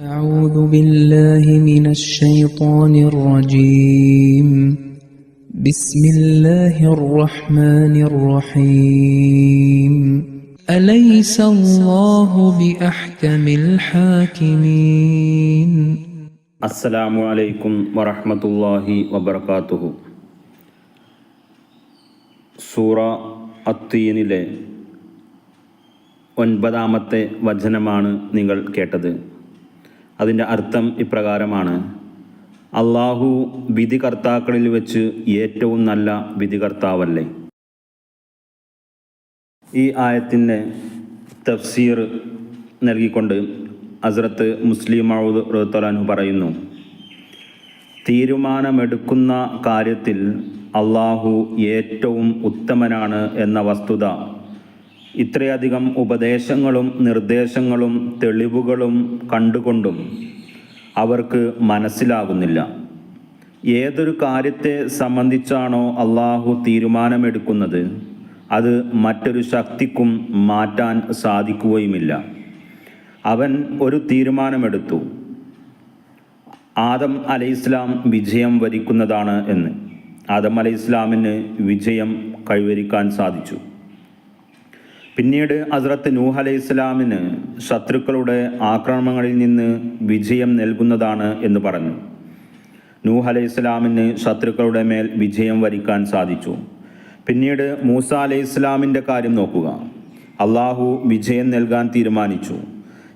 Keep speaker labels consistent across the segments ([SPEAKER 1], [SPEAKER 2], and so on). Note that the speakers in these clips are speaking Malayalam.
[SPEAKER 1] أعوذ بالله من الشيطان الرجيم بسم الله الرحمن الرحيم أليس الله بأحكم الحاكمين
[SPEAKER 2] അസ്സലാമു അലൈക്കും വറഹ്മത്തുള്ളാഹി വബർക്കാത്തുഹു സൂറ അത്തീനിലെ ഒൻപതാമത്തെ വചനമാണ് നിങ്ങൾ കേട്ടത് അതിന്റെ അർത്ഥം ഇപ്രകാരമാണ്. അള്ളാഹു വിധികർത്താക്കളിൽ വെച്ച് ഏറ്റവും നല്ല വിധികർത്താവല്ലേ? ഈ ആയത്തിന്റെ തഫ്സീർ നൽകിക്കൊണ്ട് ഹസ്രത്ത് മുസ്ലിം മൗദ് റഹത്തലാനു പറയുന്നു തീരുമാനമെടുക്കുന്ന കാര്യത്തിൽ അള്ളാഹു ഏറ്റവും ഉത്തമനാണ് എന്ന വസ്തുത ഇത്രയധികം ഉപദേശങ്ങളും നിർദ്ദേശങ്ങളും തെളിവുകളും കണ്ടുകൊണ്ടും അവർക്ക് മനസ്സിലാകുന്നില്ല. ഏതൊരു കാര്യത്തെ സംബന്ധിച്ചാണോ അള്ളാഹു തീരുമാനമെടുക്കുന്നത് അത് മറ്റൊരു ശക്തിക്കും മാറ്റാൻ സാധിക്കുകയുമില്ല. അവൻ ഒരു തീരുമാനമെടുത്തു. ആദം അലൈഹിസ്ലാം വിജയം വരിക്കുന്നതാണ് എന്ന്. ആദം അലൈഹിസ്ലാമിന് വിജയം കൈവരിക്കാൻ സാധിച്ചു. പിന്നീട് ഹസ്രത്ത് നൂഹ് അലൈഹി ഇസ്ലാമിന് ശത്രുക്കളുടെ ആക്രമണങ്ങളിൽ നിന്ന് വിജയം നൽകുന്നതാണ് എന്ന് പറഞ്ഞു. നൂഹ് അലൈഹി ഇസ്ലാമിന് ശത്രുക്കളുടെ മേൽ വിജയം വരിക്കാൻ സാധിച്ചു. പിന്നീട് മൂസ അലൈഹി ഇസ്ലാമിന്റെ കാര്യം നോക്കുക. അള്ളാഹു വിജയം നൽകാൻ തീരുമാനിച്ചു.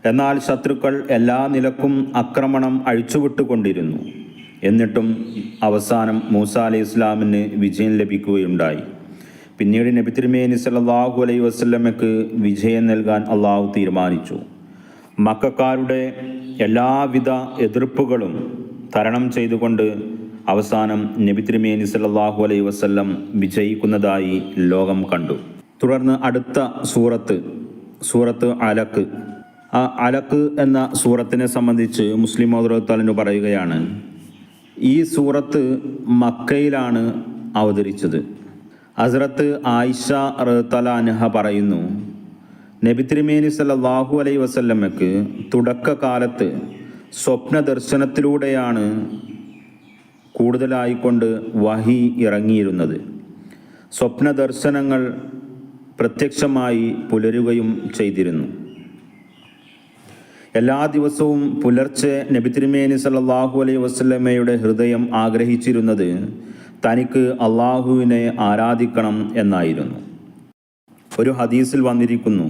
[SPEAKER 2] എന്നാൽ ശത്രുക്കൾ എല്ലാ നിലക്കും ആക്രമണം അഴിച്ചുവിട്ടുകൊണ്ടിരുന്നു. എന്നിട്ടും അവസാനം മൂസ അലൈഹി ഇസ്ലാമിന് വിജയം ലഭിക്കുകയുണ്ടായി. പിന്നീട് നബി തിരുമേനി സല്ലാഹു അലൈ വസല്ലമയ്ക്ക് വിജയം നൽകാൻ അള്ളാഹു തീരുമാനിച്ചു. മക്കാരുടെ എല്ലാവിധ എതിർപ്പുകളും തരണം ചെയ്തുകൊണ്ട് അവസാനം നബി തിരുമേനി സല്ലാഹു അലൈ വസ്ല്ലം വിജയിക്കുന്നതായി ലോകം കണ്ടു. തുടർന്ന് അടുത്ത സൂറത്ത് സൂറത്ത് അലക്ക് ആ അലക്ക് എന്ന സൂറത്തിനെ സംബന്ധിച്ച് മുസ്ലിം മൗദുറത്താലിന് പറയുകയാണ് ഈ സൂറത്ത് മക്കയിലാണ് അവതരിച്ചത്. ഹസ്രത്ത് ആയിഷ റഹ്തല അൻഹ പറയുന്നു നബി തിരുമേനി സല്ലല്ലാഹു അലൈഹി വസല്ലമ്മക്ക് തുടക്കകാലത്ത് സ്വപ്ന ദർശനത്തിലൂടെയാണ് കൂടുതലായിക്കൊണ്ട് വഹി ഇറങ്ങിയിരുന്നത്. സ്വപ്ന ദർശനങ്ങൾ പ്രത്യക്ഷമായി പുലരുകയും ചെയ്തിരുന്നു. എല്ലാ ദിവസവും പുലർച്ചെ നബി തിരുമേനി സല്ലല്ലാഹു അലൈഹി വസല്ലമയുടെ ഹൃദയം ആഗ്രഹിച്ചിരുന്നത് തനിക്ക് അള്ളാഹുവിനെ ആരാധിക്കണം എന്നായിരുന്നു. ഒരു ഹദീസിൽ വന്നിരിക്കുന്നു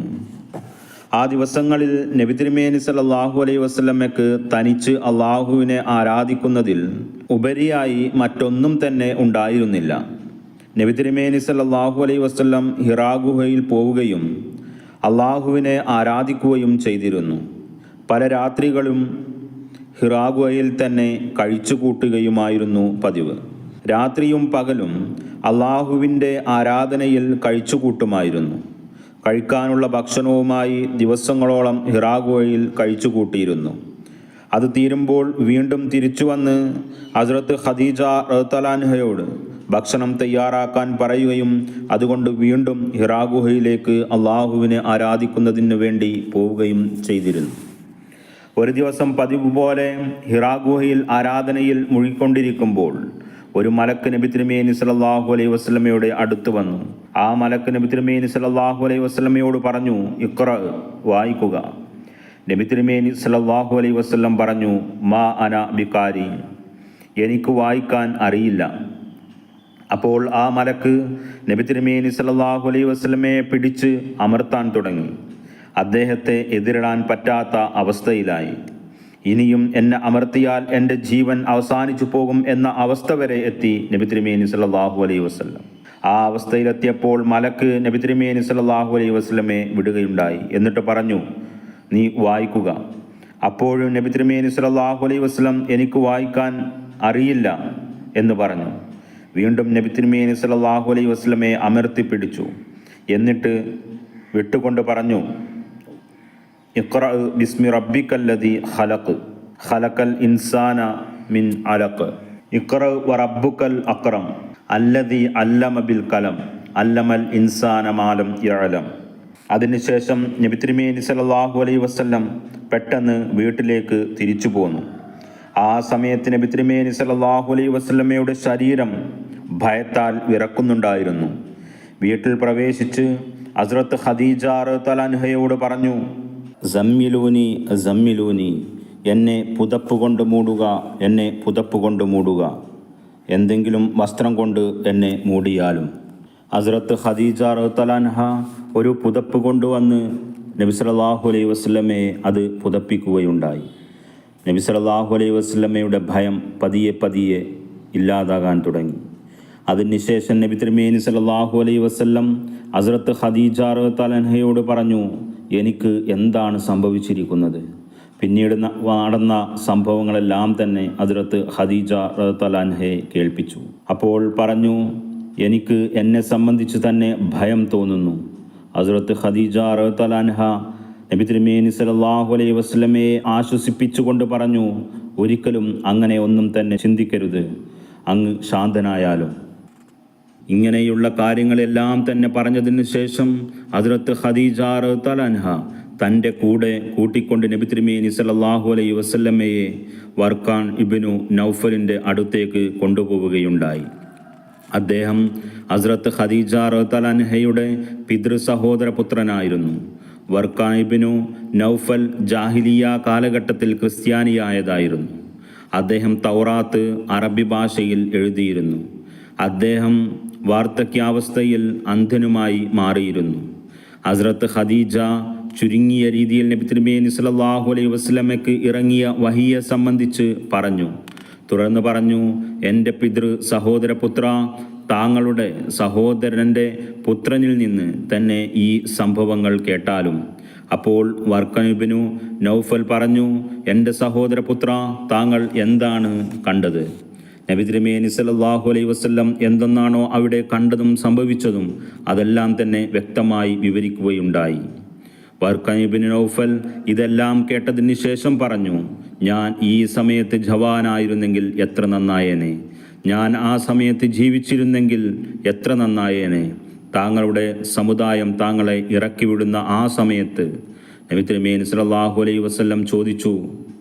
[SPEAKER 2] ആ ദിവസങ്ങളിൽ നബി തിരുമേനി സല്ലല്ലാഹു അലൈഹി വസല്ലമയ്ക്ക് തനിച്ച് അള്ളാഹുവിനെ ആരാധിക്കുന്നതിൽ ഉപരിയായി മറ്റൊന്നും തന്നെ ഉണ്ടായിരുന്നില്ല. നബി തിരുമേനി സല്ലല്ലാഹു അലൈഹി വസ്ലം ഹിറാഗുഹയിൽ പോവുകയും അള്ളാഹുവിനെ ആരാധിക്കുകയും ചെയ്തിരുന്നു. പല രാത്രികളും ഹിറാഗുഹയിൽ തന്നെ തന്നെ കഴിച്ചുകൂട്ടുകയുമായിരുന്നു പതിവ്. രാത്രിയും പകലും അള്ളാഹുവിന്റെ ആരാധനയിൽ കഴിച്ചുകൂട്ടുമായിരുന്നു. കഴിക്കാനുള്ള ഭക്ഷണവുമായി ദിവസങ്ങളോളം ഹിറാഗുവയിൽ കഴിച്ചുകൂട്ടിയിരുന്നു. അത് തീരുമ്പോൾ വീണ്ടും തിരിച്ചു വന്ന് ഹസ്രത്ത് ഖദീജ റഹ്തലാൻഹയോട് ഭക്ഷണം തയ്യാറാക്കാൻ പറയുകയും അതുകൊണ്ട് വീണ്ടും ഹിറാഗുഹയിലേക്ക് അള്ളാഹുവിനെ ആരാധിക്കുന്നതിന് വേണ്ടി പോവുകയും ചെയ്തിരുന്നു. ഒരു ദിവസം പതിവ് പോലെ ഹിറാഗുഹയിൽ ആരാധനയിൽ മുഴുകിക്കൊണ്ടിരിക്കുമ്പോൾ ഒരു മലക്ക് നബി തിരുമേനി സല്ലല്ലാഹു അലൈഹി വസ്ലമയുടെ അടുത്ത് വന്നു. ആ മലക്ക് നബി തിരുമേനി സല്ലല്ലാഹു അലൈഹി വസ്ലമയോട് പറഞ്ഞു ഇക്ര വായിക്കുക. നബി തിരുമേനി സല്ലല്ലാഹു അലൈഹി വസ്ലം പറഞ്ഞു മാ അന ബിക്കാരി എനിക്ക് വായിക്കാൻ അറിയില്ല. അപ്പോൾ ആ മലക്ക് നബി തിരുമേനി സല്ലല്ലാഹു അലൈഹി വസ്ലമയെ പിടിച്ച് അമർത്താൻ തുടങ്ങി. അദ്ദേഹത്തെ എതിരിടാൻ പറ്റാത്ത അവസ്ഥയിലായി. ഇനിയും എന്നെ അമർത്തിയാൽ എന്റെ ജീവൻ അവസാനിച്ചു പോകും എന്ന അവസ്ഥ വരെ എത്തി നബി തിരുമേനി സല്ലല്ലാഹു അലൈഹി വസ്ലം ആ അവസ്ഥയിലെത്തിയപ്പോൾ മലക്ക് നബി തിരുമേനി സല്ലല്ലാഹു അലൈഹി വസ്ലമെ വിടുകയുണ്ടായി. എന്നിട്ട് പറഞ്ഞു നീ വായിക്കുക. അപ്പോഴും നബി തിരുമേനി സല്ലല്ലാഹു അലൈഹി വസ്ലം എനിക്ക് വായിക്കാൻ അറിയില്ല എന്ന് പറഞ്ഞു. വീണ്ടും നബി തിരുമേനി സല്ലല്ലാഹു അലൈഹി വസ്ലമെ അമർത്തി പിടിച്ചു. എന്നിട്ട് വിട്ടുകൊണ്ട് പറഞ്ഞു ഇഖ്റ ബിസ്മി റബ്ബിക്കല്ലതി ഖലഖ് ഖലഖൽ ഇൻസാന മിൻ അലഖ്. ഇഖ്റ വ റബ്ബുക്കൽ അക്രം അല്ലതി അല്ലമ ബിൽ കലം അല്ലമൽ ഇൻസാന മാലം യഅലം. അതിനുശേഷം നബി സലാഹു അലൈ വസല്ലം പെട്ടെന്ന് വീട്ടിലേക്ക് തിരിച്ചു പോന്നു. ആ സമയത്ത് നബി സലാഹു അലൈ അലൈഹി വസല്ലമയുടെ ശരീരം ഭയത്താൽ വിറക്കുന്നുണ്ടായിരുന്നു. വീട്ടിൽ പ്രവേശിച്ച് ഹസ്രത്ത് ഖദീജ തലാൻഹയോട് പറഞ്ഞു ജമ്മിലൂനി ജമ്മിലൂനി എന്നെ പുതപ്പ് കൊണ്ട് മൂടുക എന്നെ പുതപ്പ് കൊണ്ട് മൂടുക. എന്തെങ്കിലും വസ്ത്രം കൊണ്ട് എന്നെ മൂടിയാലും. ഹസ്രത്ത് ഖദീജ റഹ്തലാൻഹ ഒരു പുതപ്പ് കൊണ്ടുവന്ന് നബി സല്ലല്ലാഹു അലൈഹി വസല്ലമയെ അത് പുതപ്പിക്കുകയുണ്ടായി. നബി സല്ലല്ലാഹു അലൈഹി വസല്ലമയുടെ ഭയം പതിയെ പതിയെ ഇല്ലാതാകാൻ തുടങ്ങി. അതിനുശേഷം നബി തിരുമേനി സല്ലല്ലാഹു അലൈഹി വസല്ലം ഹസ്രത്ത് ഖദീജ റഹ്തലാൻഹയോട് പറഞ്ഞു എനിക്ക് എന്താണ് സംഭവിച്ചിരിക്കുന്നത്? പിന്നീട് നടന്ന സംഭവങ്ങളെല്ലാം തന്നെ അതിരത്ത് ഹദീജ തലാൻഹയെ കേൾപ്പിച്ചു. അപ്പോൾ പറഞ്ഞു എനിക്ക് എന്നെ സംബന്ധിച്ച് തന്നെ ഭയം തോന്നുന്നു. ഹസ്രത്ത് ഖദീജ തലാൻഹ നബി തിരുമേനി സലാഹു അലൈഹി വസ്ലമയെ ആശ്വസിപ്പിച്ചുകൊണ്ട് പറഞ്ഞു ഒരിക്കലും അങ്ങനെ ഒന്നും തന്നെ ചിന്തിക്കരുത്. അങ്ങ് ശാന്തനായാലും ഇങ്ങനെയുള്ള കാര്യങ്ങളെല്ലാം തന്നെ പറഞ്ഞതിന് ശേഷം അതിലത്ത് ഖദീജ തലൻഹ തന്റെ കൂടെ കൂട്ടിക്കൊണ്ട് നബി തിരുമേനി സല്ലല്ലാഹു അലൈഹി വസല്ലമയെ വർക്കാൻ ഇബിനു നൗഫലിന്റെ അടുത്തേക്ക് കൊണ്ടുപോവുകയുണ്ടായി. അദ്ദേഹം ഹസ്രത്ത് ഖദീജ റഹ്തലൻഹയുടെ പിതൃ സഹോദര പുത്രനായിരുന്നു. വർക്കാൻ ഇബിനു നൗഫൽ ജാഹിലിയ കാലഘട്ടത്തിൽ ക്രിസ്ത്യാനിയായതായിരുന്നു. അദ്ദേഹം തൗറാത്ത് അറബി ഭാഷയിൽ എഴുതിയിരുന്നു. അദ്ദേഹം വാർദ്ധക്യാവസ്ഥയിൽ അന്ധനുമായി മാറിയിരുന്നു. ഹസ്രത്ത് ഖദീജ ചുരുങ്ങിയ രീതിയിൽ നബി തിരുമേനി സല്ലല്ലാഹു അലൈഹി വസ്ലമയ്ക്ക് ഇറങ്ങിയ വഹിയെ സംബന്ധിച്ച് പറഞ്ഞു. തുടർന്ന് പറഞ്ഞു എന്റെ പിതൃ സഹോദരപുത്ര താങ്കളുടെ സഹോദരന്റെ പുത്രനിൽ നിന്ന് തന്നെ ഈ സംഭവങ്ങൾ കേട്ടാലും. അപ്പോൾ വർക്കനുബിനു നൗഫൽ പറഞ്ഞു എന്റെ സഹോദരപുത്ര താങ്കൾ എന്താണ് കണ്ടത്? നബി തിരുമേനി അലൈ വസ്ല്ലം എന്തെന്നാണോ അവിടെ കണ്ടതും സംഭവിച്ചതും അതെല്ലാം തന്നെ വ്യക്തമായി വിവരിക്കുകയുണ്ടായി. വർക്കനിബിൻ നൗഫൽ ഇതെല്ലാം കേട്ടതിന് ശേഷം പറഞ്ഞു ഞാൻ ഈ സമയത്ത് ജവാനായിരുന്നെങ്കിൽ എത്ര നന്നായേനെ? ഞാൻ ആ സമയത്ത് ജീവിച്ചിരുന്നെങ്കിൽ എത്ര നന്നായേനെ? താങ്കളുടെ സമുദായം താങ്കളെ ഇറക്കിവിടുന്ന ആ സമയത്ത് നബി സല്ലല്ലാഹു അലൈഹി വസല്ലം ചോദിച്ചു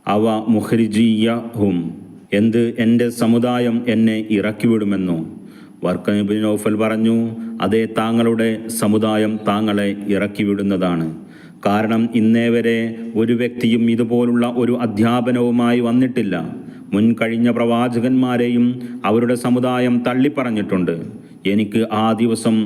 [SPEAKER 2] അവ മുഖരിജിയഹും? എന്ത് എന്റെ സമുദായം എന്നെ ഇറക്കിവിടുമെന്നോ? വർക്കനിബിൻ നൗഫൽ പറഞ്ഞു അതേ താങ്കളുടെ സമുദായം താങ്കളെ ഇറക്കിവിടുന്നതാണ്. കാരണം ഇന്നേ വരെ ഒരു വ്യക്തിയും ഇതുപോലുള്ള ഒരു അധ്യാപനവുമായി വന്നിട്ടില്ല. മുൻ കഴിഞ്ഞ പ്രവാചകന്മാരെയും അവരുടെ സമുദായം തള്ളിപ്പറഞ്ഞിട്ടുണ്ട്. എനിക്ക് ആ ദിവസം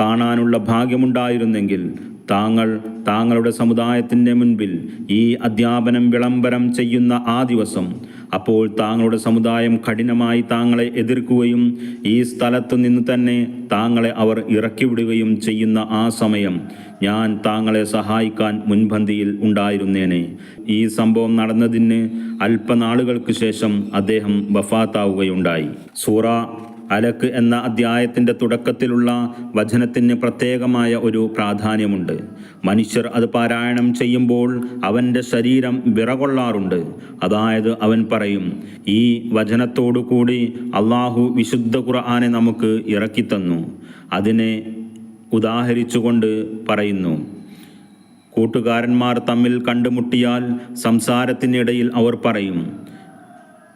[SPEAKER 2] കാണാനുള്ള ഭാഗ്യമുണ്ടായിരുന്നെങ്കിൽ താങ്കൾ താങ്കളുടെ സമുദായത്തിന്റെ മുൻപിൽ ഈ അധ്യാപനം വിളംബരം ചെയ്യുന്ന ആ ദിവസം അപ്പോൾ താങ്കളുടെ സമുദായം കഠിനമായി താങ്കളെ എതിർക്കുകയും ഈ സ്ഥലത്തു നിന്ന് തന്നെ താങ്കളെ അവർ ഇറക്കിവിടുകയും ചെയ്യുന്ന ആ സമയം ഞാൻ താങ്കളെ സഹായിക്കാൻ മുൻപന്തിയിൽ ഉണ്ടായിരുന്നേനെ. ഈ സംഭവം നടന്നതിന് അല്പനാളുകൾക്ക് ശേഷം അദ്ദേഹം വഫാത്താവുകയുണ്ടായി. സൂറ അലക്ക് എന്ന അധ്യായത്തിന്റെ തുടക്കത്തിലുള്ള വചനത്തിന് പ്രത്യേകമായ ഒരു പ്രാധാന്യമുണ്ട്. മനുഷ്യർ അത് പാരായണം ചെയ്യുമ്പോൾ അവന്റെ ശരീരം വിറകൊള്ളാറുണ്ട്. അതായത് അവൻ പറയും ഈ വചനത്തോടു കൂടി അള്ളാഹു വിശുദ്ധ ഖുർആാനെ നമുക്ക് ഇറക്കിത്തന്നു. അതിനെ ഉദാഹരിച്ചുകൊണ്ട് പറയുന്നു കൂട്ടുകാരന്മാർ തമ്മിൽ കണ്ടുമുട്ടിയാൽ സംസാരത്തിനിടയിൽ അവർ പറയും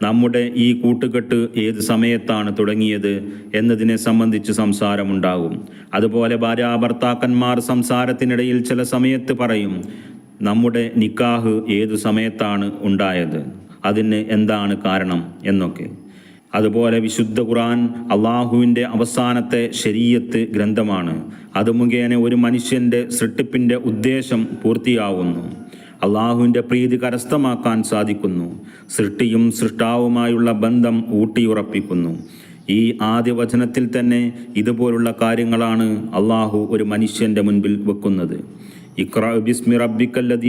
[SPEAKER 2] നമ്മുടെ ഈ കൂട്ടുകെട്ട് ഏത് സമയത്താണ് തുടങ്ങിയത് എന്നതിനെ സംബന്ധിച്ച് സംസാരമുണ്ടാകും. അതുപോലെ ഭാര്യാഭർത്താക്കന്മാർ സംസാരത്തിനിടയിൽ ചില സമയത്ത് പറയും നമ്മുടെ നിക്കാഹ് ഏതു സമയത്താണ് ഉണ്ടായത്? അതിന് എന്താണ് കാരണം? എന്നൊക്കെ. അതുപോലെ വിശുദ്ധ ഖുറാൻ അള്ളാഹുവിന്റെ അവസാനത്തെ ശരീയത്ത് ഗ്രന്ഥമാണ്. അത് മുഖേന ഒരു മനുഷ്യന്റെ സൃഷ്ടിപ്പിന്റെ ഉദ്ദേശം പൂർത്തിയാവുന്നു. അള്ളാഹുവിന്റെ പ്രീതി കരസ്ഥമാക്കാൻ സാധിക്കുന്നു. സൃഷ്ടിയും സൃഷ്ടാവുമായുള്ള ബന്ധം ഊട്ടിയുറപ്പിക്കുന്നു. ഈ ആദ്യ വചനത്തിൽ തന്നെ ഇതുപോലുള്ള കാര്യങ്ങളാണ് അള്ളാഹു ഒരു മനുഷ്യന്റെ മുൻപിൽ വെക്കുന്നത്. ഇക്ര ബിസ്മി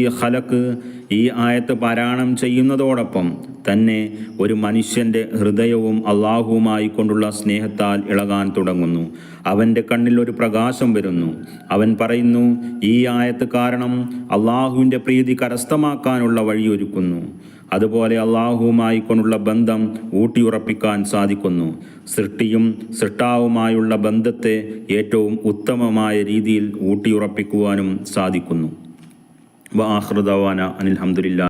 [SPEAKER 2] ഖലക്ക് ഈ ആയത്ത് പാരായണം ചെയ്യുന്നതോടൊപ്പം തന്നെ ഒരു മനുഷ്യന്റെ ഹൃദയവും അള്ളാഹുവുമായി കൊണ്ടുള്ള സ്നേഹത്താൽ ഇളകാൻ തുടങ്ങുന്നു. അവന്റെ കണ്ണിൽ ഒരു പ്രകാശം വരുന്നു. അവൻ പറയുന്നു ഈ ആയത്ത് കാരണം അള്ളാഹുവിന്റെ പ്രീതി കരസ്ഥമാക്കാനുള്ള വഴിയൊരുക്കുന്നു. അതുപോലെ അള്ളാഹുവുമായി കൊണ്ടുള്ള ബന്ധം ഊട്ടിയുറപ്പിക്കാൻ സാധിക്കുന്നു. സൃഷ്ടിയും സൃഷ്ടാവുമായുള്ള ബന്ധത്തെ ഏറ്റവും ഉത്തമമായ രീതിയിൽ ഊട്ടിയുറപ്പിക്കുവാനും സാധിക്കുന്നു. വാഹൃദവാന അനിൽഹമുല്ല